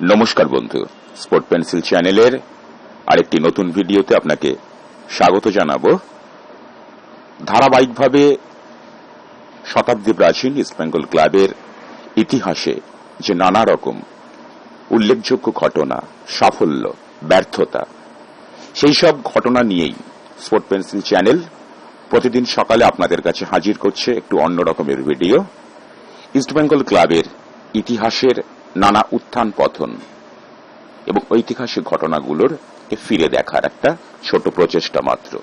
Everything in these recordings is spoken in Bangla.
নমস্কার বন্ধু। স্পোর্ট পেন্সিল চ্যানেলের আরেকটি নতুন ভিডিওতে আপনাকে স্বাগত জানাব। ধারাবাহিকভাবে শতাব্দী প্রাচীন ইস্টবেঙ্গল ক্লাবের ইতিহাসে যে নানা রকম উল্লেখযোগ্য ঘটনা, সাফল্য, ব্যর্থতা, সেই সব ঘটনা নিয়েই স্পোর্ট পেন্সিল চ্যানেল প্রতিদিন সকালে আপনাদের কাছে হাজির করছে একটু অন্য রকমের ভিডিও। ইস্টবেঙ্গল ক্লাবের ইতিহাসের নানা উত্থান পথন এবং ঐতিহাসিক ঘটনাগুলোর ফিরে দেখার একটা ছোট প্রচেষ্টা মাত্র।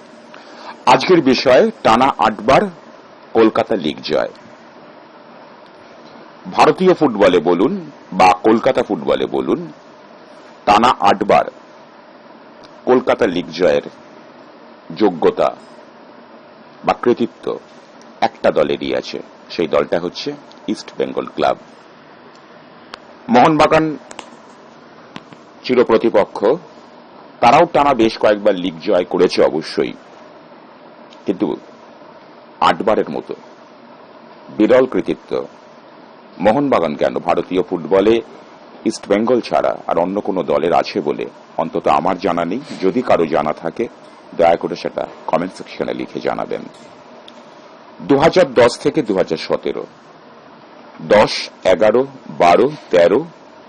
আজকের বিষয়, টানা আটবার কলকাতা লিগ জয়। ভারতীয় ফুটবলে বলুন বা কলকাতা ফুটবলে বলুন, টানা আটবার কলকাতা লিগ জয়ের যোগ্যতা বা কৃতিত্ব একটা দলেরই আছে। সেই দলটা হচ্ছে ইস্ট বেঙ্গল ক্লাব। মোহনবাগান চিরপ্রতিপক্ষ। তারাও টানা বেশ কয়েকবার লিগ জয় করেছে অবশ্যই। কিন্তু আটবারের মতো বিরল কৃতিত্ব মোহনবাগান কেন ভারতীয় ফুটবলে ইস্ট বেঙ্গল ছাড়া আর অন্য কোনো দলের আছে বলে অন্তত আমার জানা নেই। যদি কারও জানা থাকে, দয়া করে সেটা কমেন্ট সেকশনে লিখে জানাবেন। দু হাজার দশ থেকে দু দশ, এগারো, বারো, তেরো,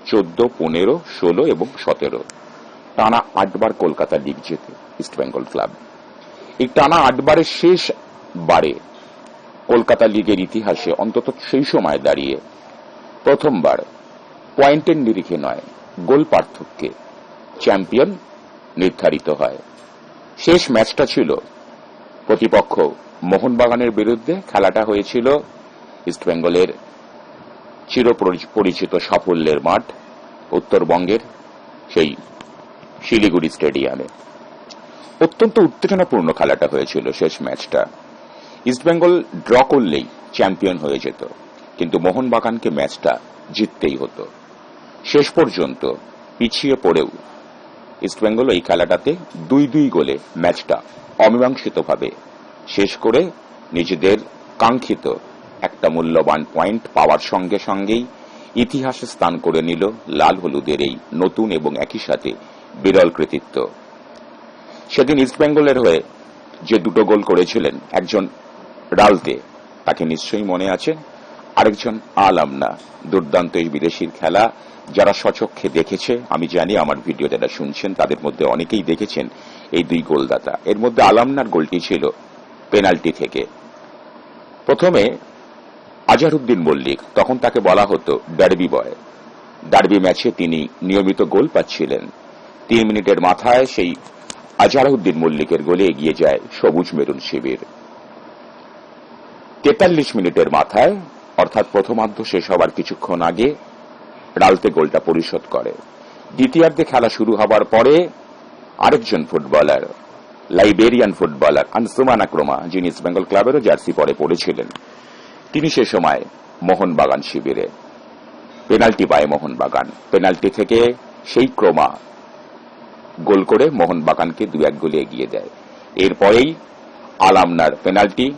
চোদ্দ, পনেরো, ষোলো এবং সতেরো। টানা আটবার কলকাতা লিগ জেতে ইস্টবেঙ্গল ক্লাব এই টানা আটবারের শেষ বারে কলকাতা লিগের ইতিহাসে অন্তত সেই সময় দাঁড়িয়ে প্রথমবার পয়েন্টের নিরিখে নয়, গোল পার্থক্যে চ্যাম্পিয়ন নির্ধারিত হয়। শেষ ম্যাচটা ছিল প্রতিপক্ষ মোহনবাগানের বিরুদ্ধে, খেলাটা হয়েছিল ইস্টবেঙ্গলের চিরপরিচিত সাফল্যের মাঠ উত্তরবঙ্গের সেই শিলিগুড়ি স্টেডিয়ামে। অত্যন্ত উত্তেজনাপূর্ণ খেলাটা হয়েছিল শেষ ম্যাচটা। ইস্টবেঙ্গল ড্র করলেই চ্যাম্পিয়ন হয়ে যেত, কিন্তু মোহনবাগানকে ম্যাচটা জিততেই হতো। শেষ পর্যন্ত পিছিয়ে পড়েও ইস্টবেঙ্গল এই খেলাটাতে দুই দুই গোলে ম্যাচটা অমীমাংসিতভাবে শেষ করে নিজেদের কাঙ্ক্ষিত একটা মূল্যবান পয়েন্ট পাওয়ার সঙ্গে সঙ্গেই ইতিহাসে স্থান করে নিল লাল হলুদের এই নতুন এবং একই সাথে বিরল কৃতিত্ব। সেদিন ইস্টবেঙ্গলের হয়ে যে দুটো গোল করেছিলেন একজন রালতে, তাকে নিশ্চয়ই মনে আছে, আরেকজন আলামনা দুর্দান্ত এই বিদেশির খেলা, যারা সচক্ষে দেখেছে, আমি জানি আমার ভিডিও যারা শুনছেন, তাদের মধ্যে অনেকেই দেখেছেন এই দুই গোলদাতা। এর মধ্যে আলামনার গোলটি ছিল পেনাল্টি থেকে। প্রথমে আজহারউদ্দিন মল্লিক, তখন তাকে বলা হতো ডার্বি বয়। ডার্বি ম্যাচে তিনি নিয়মিত গোল পাচ্ছিলেন। তিন মিনিটের মাথায় সেই আজহারউদ্দিন মল্লিকের গোলে এগিয়ে যায় সবুজ মেরুন শিবির। তেতাল্লিশ মিনিটের মাথায়, অর্থাৎ প্রথমার্ধ শেষ হবার কিছুক্ষণ আগে, রালতে গোলটা পরিশোধ করে। দ্বিতীয়ার্ধে খেলা শুরু হবার পরে, আরেকজন footballer, Liberian footballer Ansumana Kromah, যিনি ইস্ট বেঙ্গল ক্লাবেরও জার্সি পরে পড়েছিলেন তিনি সে সময় মোহনবাগান শিবিরে। পেনাল্টি পায় মোহনবাগান। পেনাল্টি থেকে সেই ক্রমা গোল করে মোহনবাগানকে দু এক গোলে এগিয়ে দেয়। এরপরেই আলামনার পেনাল্টি,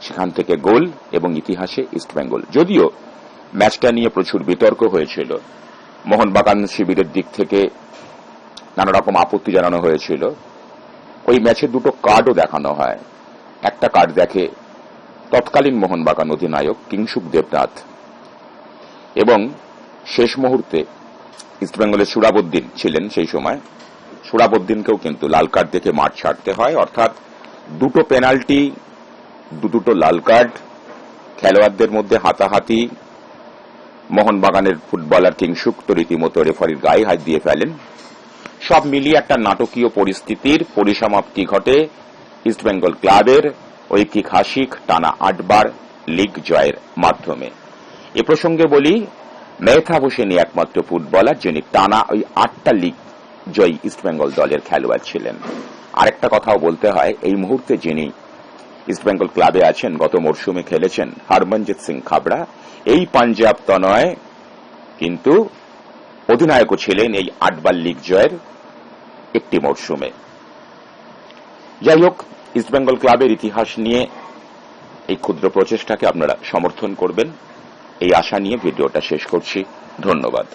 সেখান থেকে গোল এবং ইতিহাসে ইস্টবেঙ্গল যদিও ম্যাচটা নিয়ে প্রচুর বিতর্ক হয়েছিল। মোহনবাগান শিবিরের দিক থেকে নানা রকম আপত্তি জানানো হয়েছিল। ওই ম্যাচে দুটো কার্ডও দেখানো হয়। একটা কার্ড দেখে তৎকালীন মোহনবাগান অধিনায়ক কিংসুক দেবনাথ এবং শেষ মুহূর্তে ইস্টবেঙ্গলের সুরাবুদ্দিন ছিলেন সেই সময়। সুরাবুদ্দিনকেও কিন্তু লাল কার্ড দেখে মাঠ ছাড়তে হয়। অর্থাৎ দুটো পেনাল্টি, দু দুটো লাল কার্ড, খেলোয়াড়দের মধ্যে হাতাহাতি, মোহনবাগানের ফুটবলার কিংসুক তো রীতিমতো রেফারির গায়ে হাত দিয়ে ফেলেন। সব মিলিয়ে একটা নাটকীয় পরিস্থিতির পরিসমাপ্তি ঘটে ইস্টবেঙ্গল ক্লাবের। ঐতিহাসিক টানা আটবার লিগ জয়ের মাধ্যমে। এ প্রসঙ্গে বলি, মেহতাব হোসেনই একমাত্র ফুটবলার যিনি টানা ওই আটটা লিগ জয়ী ইস্টবেঙ্গল দলের খেলোয়াড় ছিলেন। আরেকটা কথাও বলতে হয়, এই মুহূর্তে যিনি ইস্টবেঙ্গল ক্লাবে আছেন, গত মরশুমে খেলেছেন হরমনজিৎ সিং খাবড়া। এই পাঞ্জাব তনয় কিন্তু অধিনায়কও ছিলেন এই আটবার লিগ জয়ের একটি মরশুমে। যাই হোক ইস্টবেঙ্গল ক্লাবের ইতিহাস নিয়ে এই ক্ষুদ্র প্রচেষ্টাকে আপনারা সমর্থন করবেন। এই আশা নিয়ে ভিডিওটা শেষ করছি। ধন্যবাদ।